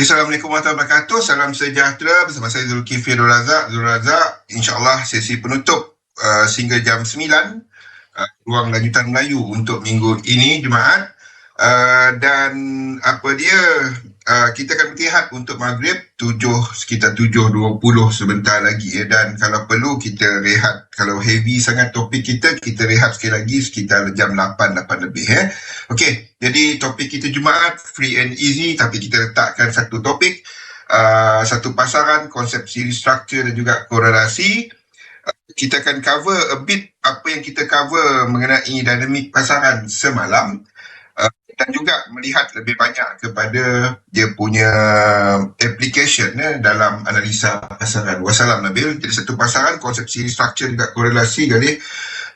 Assalamualaikum warahmatullahi wabarakatuh. Salam sejahtera bersama saya Zulkifli Abdul Razak. Abdul Razak, insyaAllah sesi penutup uh, sehingga jam 9 uh, ruang lanjutan Melayu untuk minggu ini, Jumaat. Uh, dan apa dia, uh, kita akan berhentihat untuk maghrib 7, sekitar 7.20 sebentar lagi. Ya. Dan kalau perlu kita rehat. Kalau heavy sangat topik kita, kita rehat sekali lagi sekitar jam 8, 8 lebih. Ya. Okey, jadi topik kita Jumaat, free and easy. Tapi kita letakkan satu topik, uh, satu pasaran, konsep series structure dan juga korelasi. Uh, kita akan cover a bit apa yang kita cover mengenai dinamik pasaran semalam dan juga melihat lebih banyak kepada dia punya application eh, dalam analisa pasaran. Wassalam Nabil. Jadi satu pasaran, konsep series structure juga korelasi kali.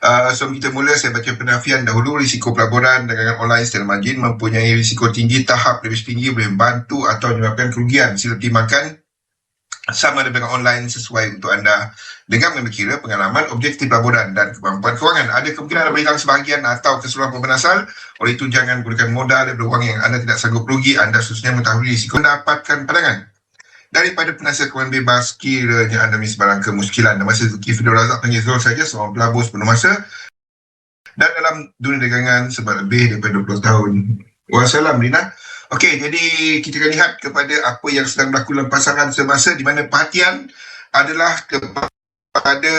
Uh, sebelum kita mula, saya baca penafian dahulu. Risiko pelaburan dagangan online secara margin mempunyai risiko tinggi, tahap lebih tinggi boleh membantu atau menyebabkan kerugian. Sila pertimbangkan sama dengan online sesuai untuk anda dengan memikirkan pengalaman objektif pelaburan dan kemampuan kewangan. Ada kemungkinan anda hilang sebahagian atau keseluruhan pembenasal. Oleh itu, jangan gunakan modal dan wang yang anda tidak sanggup rugi. Anda seharusnya mengetahui risiko mendapatkan pandangan daripada penasihat kewangan bebas kiranya anda memiliki barang kemuskilan. Nama saya Zuki Fidul Razak panggil Zul saja seorang pelabur sepenuh masa dan dalam dunia dagangan sebab lebih daripada 20 tahun. Wassalam, Rina. Okey, jadi kita akan lihat kepada apa yang sedang berlaku dalam pasaran semasa di mana perhatian adalah kepada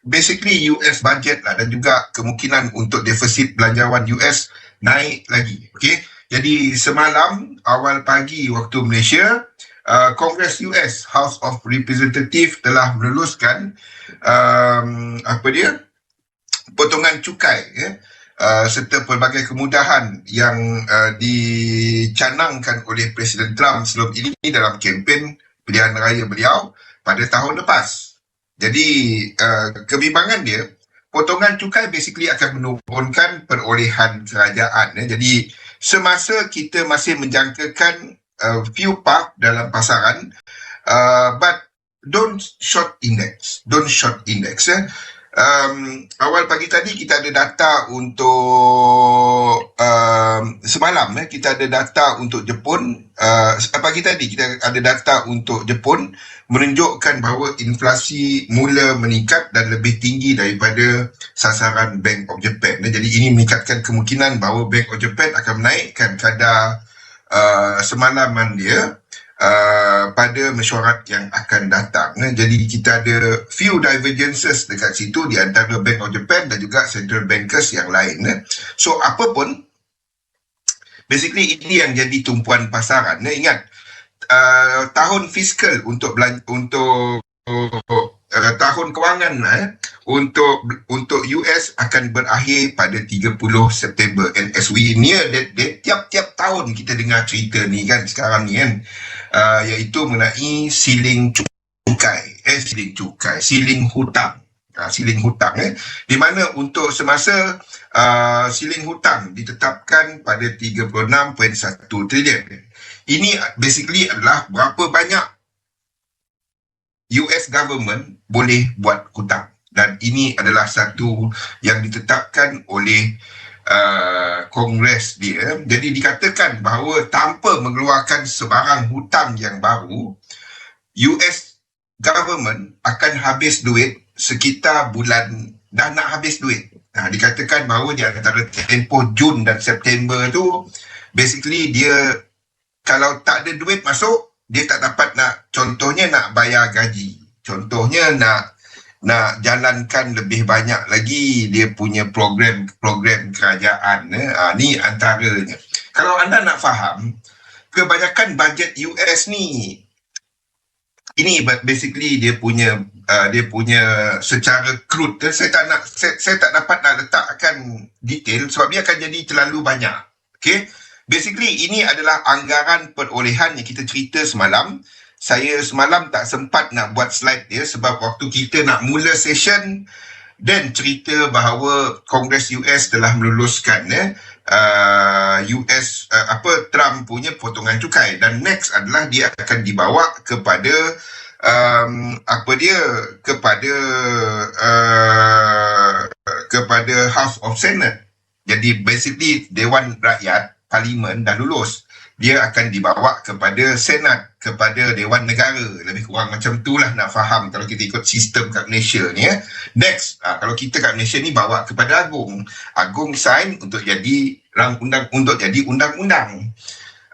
basically US budget lah dan juga kemungkinan untuk defisit belanjawan US naik lagi. Okey, jadi semalam awal pagi waktu Malaysia, uh, Kongres US House of Representative telah meluluskan um, apa dia potongan cukai ya. Uh, serta pelbagai kemudahan yang uh, dicanangkan oleh Presiden Trump sebelum ini dalam kempen pilihan raya beliau pada tahun lepas. Jadi uh, kebimbangan dia, potongan cukai basically akan menurunkan perolehan kerajaan. Ya. Jadi semasa kita masih menjangkakan uh, few path dalam pasaran, uh, but don't short index, don't short index. Ya um, awal pagi tadi kita ada data untuk um, semalam eh, kita ada data untuk Jepun uh, pagi tadi kita ada data untuk Jepun menunjukkan bahawa inflasi mula meningkat dan lebih tinggi daripada sasaran Bank of Japan. Jadi ini meningkatkan kemungkinan bahawa Bank of Japan akan menaikkan kadar uh, semalaman dia Uh, pada mesyuarat yang akan datang. Eh. Jadi kita ada few divergences dekat situ di antara Bank of Japan dan juga central bankers yang lain. Eh. So apa pun, basically ini yang jadi tumpuan pasaran. Eh. Ingat, uh, tahun fiskal untuk untuk uh, tahun kewangan eh, untuk untuk US akan berakhir pada 30 September. And as we near that date tiap-tiap tahun kita dengar cerita ni kan sekarang ni kan. Uh, iaitu mengenai siling cukai. Eh siling cukai. Siling hutang. Uh, siling hutang eh. Di mana untuk semasa uh, siling hutang ditetapkan pada 36.1 trilion. Ini basically adalah berapa banyak US government boleh buat hutang dan ini adalah satu yang ditetapkan oleh uh, kongres dia. Jadi dikatakan bahawa tanpa mengeluarkan sebarang hutang yang baru US government akan habis duit sekitar bulan dah nak habis duit. Nah, dikatakan bahawa di antara tempoh Jun dan September tu basically dia kalau tak ada duit masuk dia tak dapat nak contohnya nak bayar gaji. Contohnya nak nak jalankan lebih banyak lagi dia punya program-program kerajaan ha, ni antaranya kalau anda nak faham kebanyakan bajet US ni ini basically dia punya uh, dia punya secara crude eh. saya tak nak saya, saya tak dapat nak letakkan detail sebab dia akan jadi terlalu banyak okey Basically ini adalah anggaran perolehan yang kita cerita semalam. Saya semalam tak sempat nak buat slide dia sebab waktu kita nak mula session dan cerita bahawa Kongres US telah meluluskan eh, uh, US uh, apa Trump punya potongan cukai dan next adalah dia akan dibawa kepada um, apa dia kepada uh, kepada House of Senate. Jadi basically Dewan Rakyat parlimen dah lulus. Dia akan dibawa kepada Senat, kepada Dewan Negara. Lebih kurang macam itulah nak faham kalau kita ikut sistem kat Malaysia ni. Ya. Next, uh, kalau kita kat Malaysia ni bawa kepada Agung. Agung sign untuk jadi undang untuk jadi undang-undang.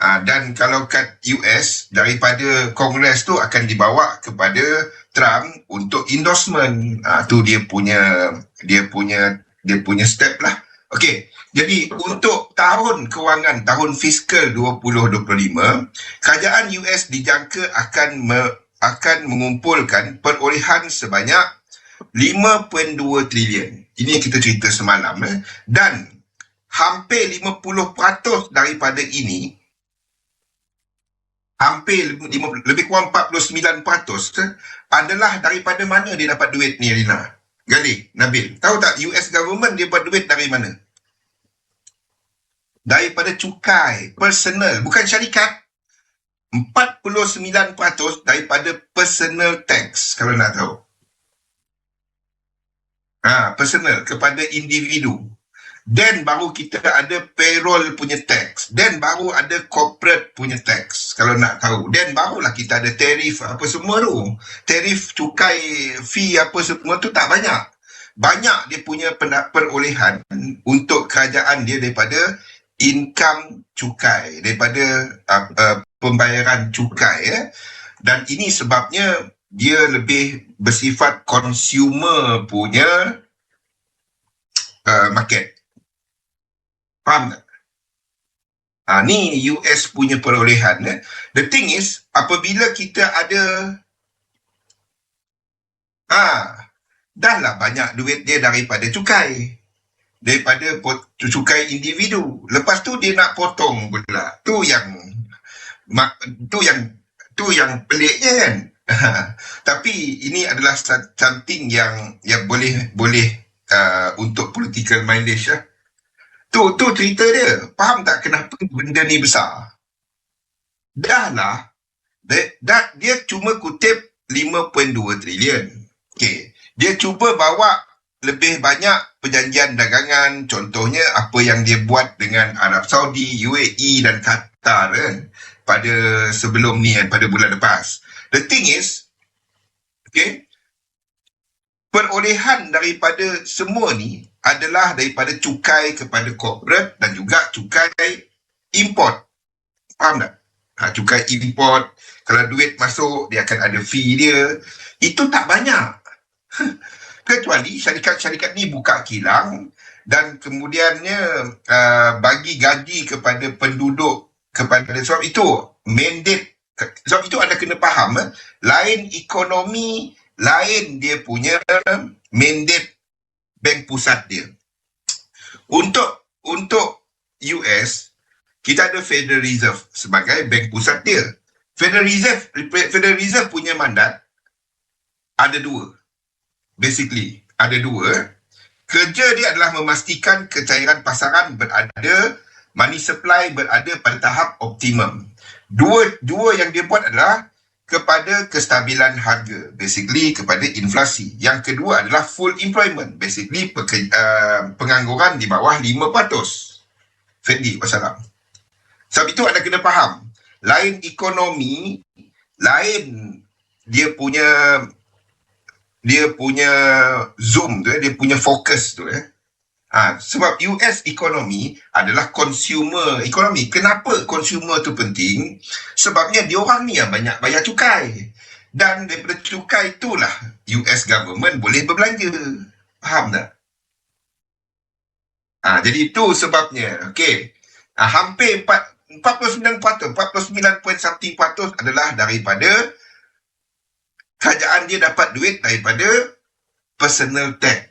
Uh, dan kalau kat US, daripada Kongres tu akan dibawa kepada Trump untuk endorsement. Uh, tu dia punya dia punya dia punya step lah. Okey, jadi untuk tahun kewangan tahun fiskal 2025, kerajaan US dijangka akan me, akan mengumpulkan perolehan sebanyak 5.2 trilion. Ini kita cerita semalam eh. dan hampir 50% daripada ini hampir 5, lebih kurang 49% eh, adalah daripada mana dia dapat duit ni Rina? Gali, Nabil. Tahu tak US government dia buat duit dari mana? Daripada cukai personal, bukan syarikat. 49% daripada personal tax kalau nak tahu. Ha, personal kepada individu. Then baru kita ada payroll punya tax. Then baru ada corporate punya tax kalau nak tahu. Then barulah kita ada tarif apa semua tu. Tarif cukai fee apa semua tu tak banyak. Banyak dia punya perolehan untuk kerajaan dia daripada income cukai daripada uh, uh, pembayaran cukai ya. dan ini sebabnya dia lebih bersifat consumer punya uh, market faham tak Ha, ni US punya perolehan. Eh. The thing is, apabila kita ada ha, dah lah banyak duit dia daripada cukai daripada cukai individu. Lepas tu dia nak potong pula. Tu yang tu yang tu yang peliknya kan. Tapi ini adalah something yang yang boleh boleh uh, untuk political mileage lah. Tu tu cerita dia. Faham tak kenapa benda ni besar? Dah lah. Dia, dia cuma kutip 5.2 trilion. Okay. Dia cuba bawa lebih banyak perjanjian dagangan contohnya apa yang dia buat dengan Arab Saudi, UAE dan Qatar kan pada sebelum ni kan pada bulan lepas. The thing is okay perolehan daripada semua ni adalah daripada cukai kepada corporate dan juga cukai import. Faham tak? Ha, cukai import, kalau duit masuk, dia akan ada fee dia. Itu tak banyak. kecuali syarikat-syarikat ni buka kilang dan kemudiannya uh, bagi gaji kepada penduduk kepada sebab itu mandate sebab itu anda kena faham eh? lain ekonomi lain dia punya mandate bank pusat dia untuk untuk US kita ada Federal Reserve sebagai bank pusat dia Federal Reserve Federal Reserve punya mandat ada dua basically ada dua. Kerja dia adalah memastikan kecairan pasaran berada, money supply berada pada tahap optimum. Dua dua yang dia buat adalah kepada kestabilan harga, basically kepada inflasi. Yang kedua adalah full employment, basically peke, uh, pengangguran di bawah 5%. Fendi, wassalam. Sebab itu anda kena faham, lain ekonomi, lain dia punya dia punya zoom tu eh, dia punya fokus tu eh. Ha, sebab US ekonomi adalah consumer ekonomi. Kenapa consumer tu penting? Sebabnya dia orang ni yang banyak bayar cukai. Dan daripada cukai itulah US government boleh berbelanja. Faham tak? Ha, jadi itu sebabnya. Okay. Ha, hampir 4, 49%, 49 point something patut adalah daripada kerajaan dia dapat duit daripada personal tax.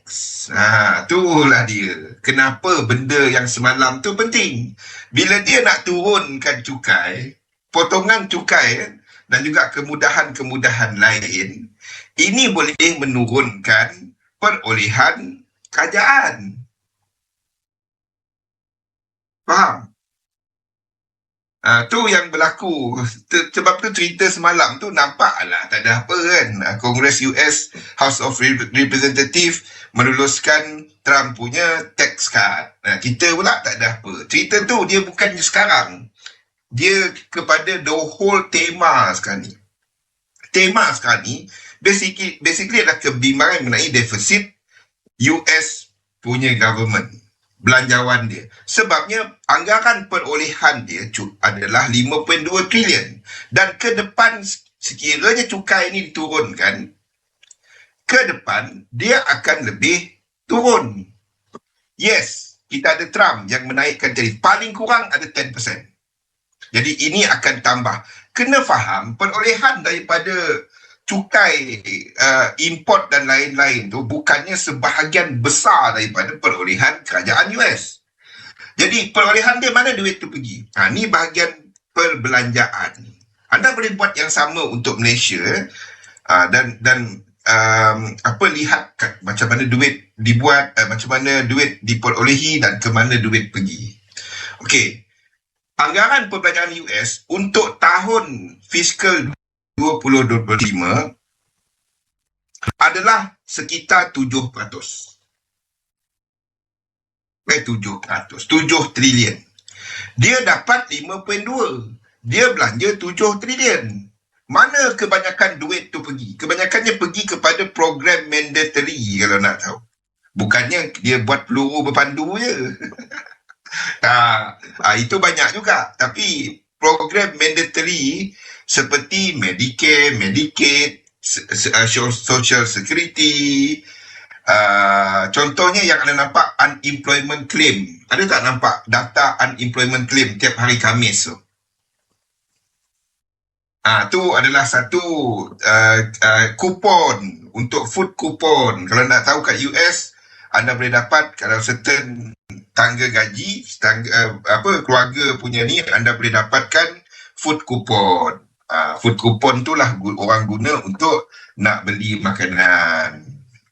Ha, itulah dia. Kenapa benda yang semalam tu penting. Bila dia nak turunkan cukai, potongan cukai dan juga kemudahan-kemudahan lain, ini boleh menurunkan perolehan kerajaan. Faham? Uh, tu yang berlaku. Sebab tu cerita semalam tu nampaklah tak ada apa kan. Uh, Kongres US House of Representative meluluskan Trump punya tax cut uh, kita pula tak ada apa. Cerita tu dia bukannya sekarang. Dia kepada the whole tema sekarang ni. Tema sekarang ni basically, basically adalah kebimbangan mengenai defisit US punya government belanjawan dia. Sebabnya anggaran perolehan dia adalah 5.2 trilion dan ke depan sekiranya cukai ini diturunkan ke depan dia akan lebih turun. Yes, kita ada Trump yang menaikkan tarif paling kurang ada 10%. Jadi ini akan tambah. Kena faham perolehan daripada cukai uh, import dan lain-lain tu bukannya sebahagian besar daripada perolehan kerajaan US. Jadi perolehan dia mana duit tu pergi? Ha, ni bahagian perbelanjaan. Anda boleh buat yang sama untuk Malaysia uh, dan dan um, apa lihat macam mana duit dibuat, uh, macam mana duit diperolehi dan ke mana duit pergi. Okey. Anggaran perbelanjaan US untuk tahun fiskal 2025 adalah sekitar 7%. Eh, 7%. 7 trilion. Dia dapat 5.2. Dia belanja 7 trilion. Mana kebanyakan duit tu pergi? Kebanyakannya pergi kepada program mandatory kalau nak tahu. Bukannya dia buat peluru berpandu je. nah, itu banyak juga. Tapi program mandatory seperti Medicare, Medicaid, uh, Social Security. Uh, contohnya yang anda nampak unemployment claim. Ada tak nampak data unemployment claim tiap hari Khamis tu? Ah, tu adalah satu uh, uh, kupon untuk food kupon. Kalau nak tahu kat US, anda boleh dapat kalau certain tangga gaji, tangga, uh, apa keluarga punya ni, anda boleh dapatkan food kupon uh, food coupon tu lah orang guna untuk nak beli makanan.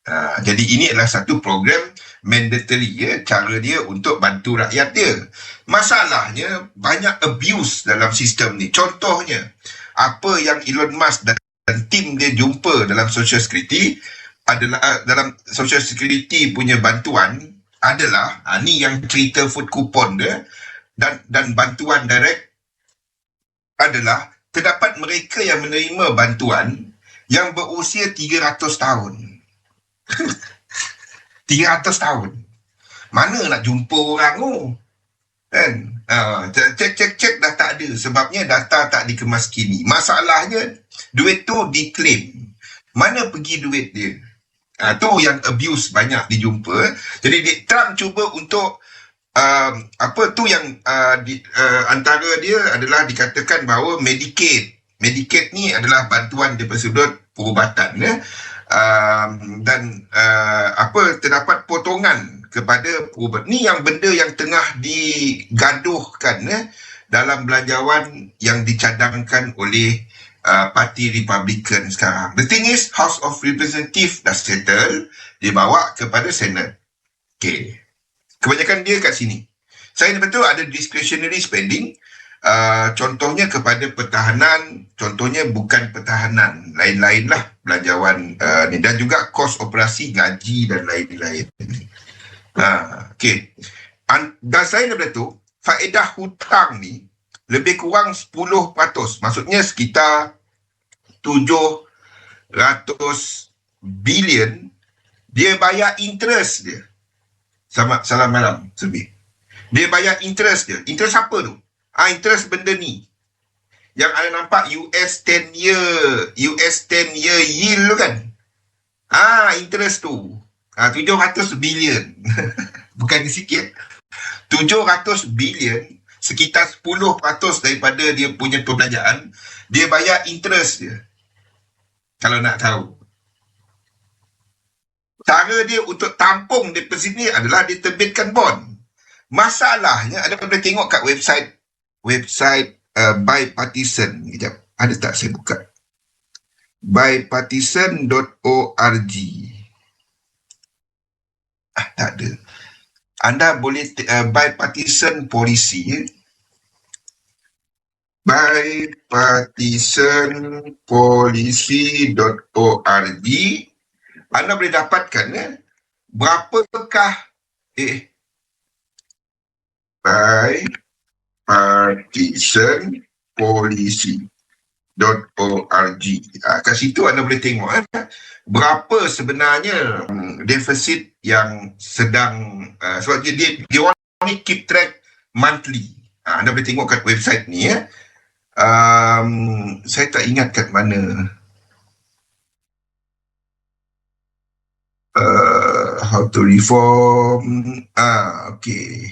Uh, jadi ini adalah satu program mandatory ya cara dia untuk bantu rakyat dia. Masalahnya banyak abuse dalam sistem ni. Contohnya apa yang Elon Musk dan, dan tim dia jumpa dalam social security adalah uh, dalam social security punya bantuan adalah uh, ni yang cerita food coupon dia dan dan bantuan direct adalah terdapat mereka yang menerima bantuan yang berusia 300 tahun. 300 tahun. Mana nak jumpa orang tu? Kan? Uh, cek cek cek dah tak ada sebabnya data tak dikemas kini. Masalahnya duit tu diklaim. Mana pergi duit dia? Uh, tu yang abuse banyak dijumpa. Jadi Trump cuba untuk um, apa tu yang uh, di, uh, antara dia adalah dikatakan bahawa Medicaid. Medicaid ni adalah bantuan daripada sudut perubatan ya. Um, dan uh, apa terdapat potongan kepada perubat. Ni yang benda yang tengah digaduhkan ya, dalam belanjawan yang dicadangkan oleh uh, parti Republican sekarang. The thing is House of Representative dah settle dibawa kepada Senate. Okay kebanyakan dia kat sini. Saya betul ada discretionary spending, uh, contohnya kepada pertahanan, contohnya bukan pertahanan, lain-lain lah belanjawan uh, ni. Dan juga kos operasi, gaji dan lain-lain. Uh, okay. dan saya daripada tu, faedah hutang ni lebih kurang 10%. Maksudnya sekitar 700 bilion dia bayar interest dia. Selamat salam malam, Sebi. Dia bayar interest dia. Interest apa tu? Ah, interest benda ni. Yang ada nampak US 10 year, US 10 year yield tu kan? Ah, interest tu. Ah, 700 billion. Bukan sikit. 700 billion, sekitar 10% daripada dia punya perbelanjaan, dia bayar interest dia. Kalau nak tahu cara dia untuk tampung deposit ni adalah diterbitkan bond. Masalahnya ada boleh tengok kat website website uh, bipartisan. Kejap, ada tak saya buka? bipartisan.org. Ah, tak ada. Anda boleh uh, bipartisan policy ya. bipartisanpolicy.org anda boleh dapatkan ya, berapakah eh by partisan polisi .org. Ha, kat situ anda boleh tengok eh, berapa sebenarnya um, defisit yang sedang uh, sebab dia, dia, dia want to keep track monthly. Ha, anda boleh tengok kat website ni ya. Um, saya tak ingat kat mana. How to reform. Ah, okay.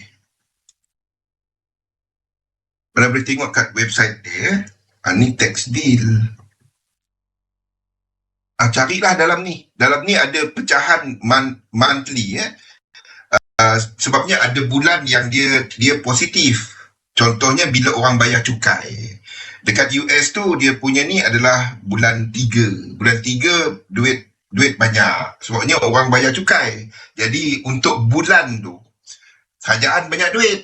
Anda boleh tengok kat website dia. Ha, ni tax deal. Ha, carilah dalam ni. Dalam ni ada pecahan man, monthly. Eh. Uh, sebabnya ada bulan yang dia dia positif. Contohnya bila orang bayar cukai. Dekat US tu dia punya ni adalah bulan tiga. Bulan tiga duit duit banyak. Sebabnya orang bayar cukai. Jadi untuk bulan tu kerajaan banyak duit.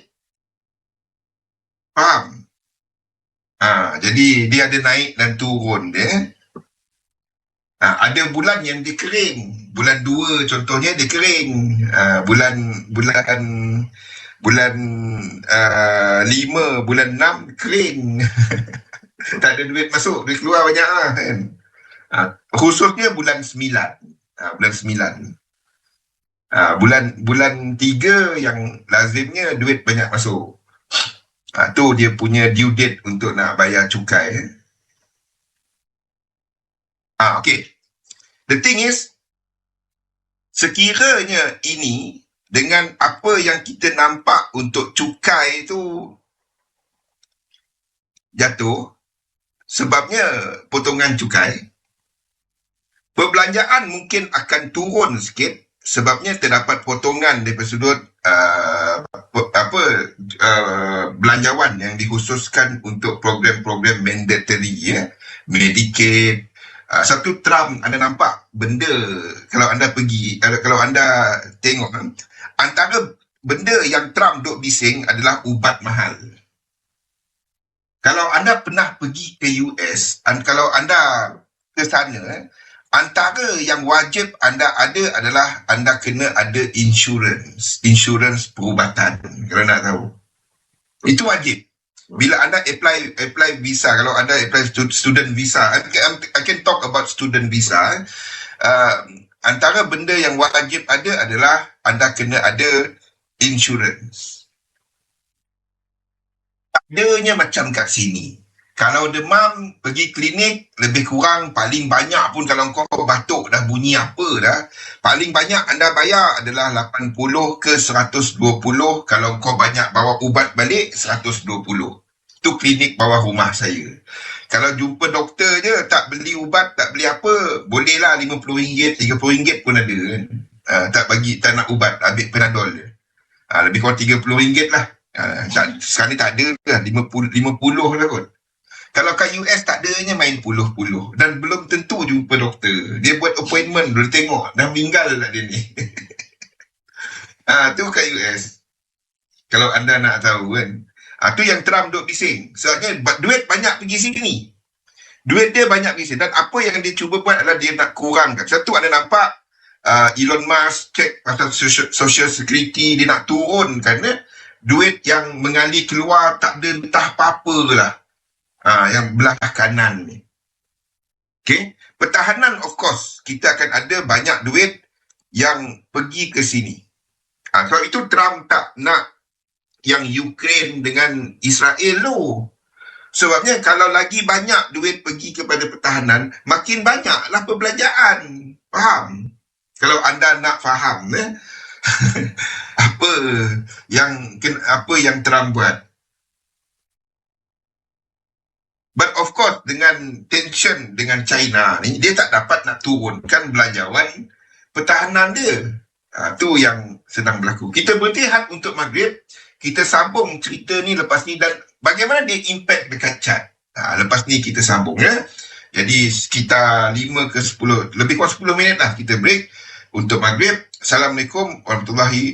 Faham? Ha, jadi dia ada naik dan turun dia. Ha, ada bulan yang dia kering. Bulan dua contohnya dia kering. Ha, bulan bulan bulan uh, lima, bulan enam kering. tak ada duit masuk, duit keluar banyak lah kan. Ha, khususnya bulan sembilan. Ha, bulan sembilan. Ha, bulan bulan tiga yang lazimnya duit banyak masuk. Ha, tu dia punya due date untuk nak bayar cukai. Eh. Ha, okay. The thing is, sekiranya ini dengan apa yang kita nampak untuk cukai tu jatuh, sebabnya potongan cukai, perbelanjaan mungkin akan turun sikit sebabnya terdapat potongan daripada sudut uh, apa uh, belanjawan yang dikhususkan untuk program-program mandatory ya. Medicaid uh, satu Trump anda nampak benda kalau anda pergi uh, kalau anda tengok uh, antara benda yang Trump duk bising adalah ubat mahal. Kalau anda pernah pergi ke US dan kalau anda ke sana eh, Antara yang wajib anda ada adalah anda kena ada insurance. Insurance perubatan. Kalau nak tahu. Itu wajib. Bila anda apply apply visa, kalau anda apply student visa, I can, I can talk about student visa. Uh, antara benda yang wajib ada adalah anda kena ada insurance. Adanya macam kat sini. Kalau demam, pergi klinik, lebih kurang paling banyak pun kalau kau batuk dah bunyi apa dah, paling banyak anda bayar adalah 80 ke 120 kalau kau banyak bawa ubat balik 120. Itu klinik bawah rumah saya. Kalau jumpa doktor je, tak beli ubat, tak beli apa, bolehlah RM50, RM30 pun ada kan. Uh, tak bagi, tak nak ubat, ambil penadol je. Uh, lebih kurang RM30 lah. Uh, sekarang ni tak ada lah, 50, 50 lah kot. Kalau kat US tak adanya main puluh-puluh. Dan belum tentu jumpa doktor. Dia buat appointment, dia tengok. Dah meninggal lah dia ni. ha, tu kat US. Kalau anda nak tahu kan. Ha, tu yang Trump duk bising. Sebabnya duit banyak pergi sini. Duit dia banyak pergi sini. Dan apa yang dia cuba buat adalah dia nak kurangkan. Satu anda nampak uh, Elon Musk cek pasal social, social security. Dia nak turunkan eh? duit yang mengalir keluar tak ada entah apa-apa lah ha, yang belah kanan ni. Okay. Pertahanan of course kita akan ada banyak duit yang pergi ke sini. Ha, sebab itu Trump tak nak yang Ukraine dengan Israel tu. Sebabnya kalau lagi banyak duit pergi kepada pertahanan, makin banyaklah perbelanjaan. Faham? Kalau anda nak faham eh? apa yang apa yang Trump buat. But of course dengan tension dengan China ni dia tak dapat nak turunkan belanjawan pertahanan dia. Ha, tu yang sedang berlaku. Kita berhati untuk maghrib. Kita sambung cerita ni lepas ni dan bagaimana dia impact dekat chat. Ha, lepas ni kita sambung ya. Jadi sekitar 5 ke 10, lebih kurang 10 minit lah kita break untuk maghrib. Assalamualaikum warahmatullahi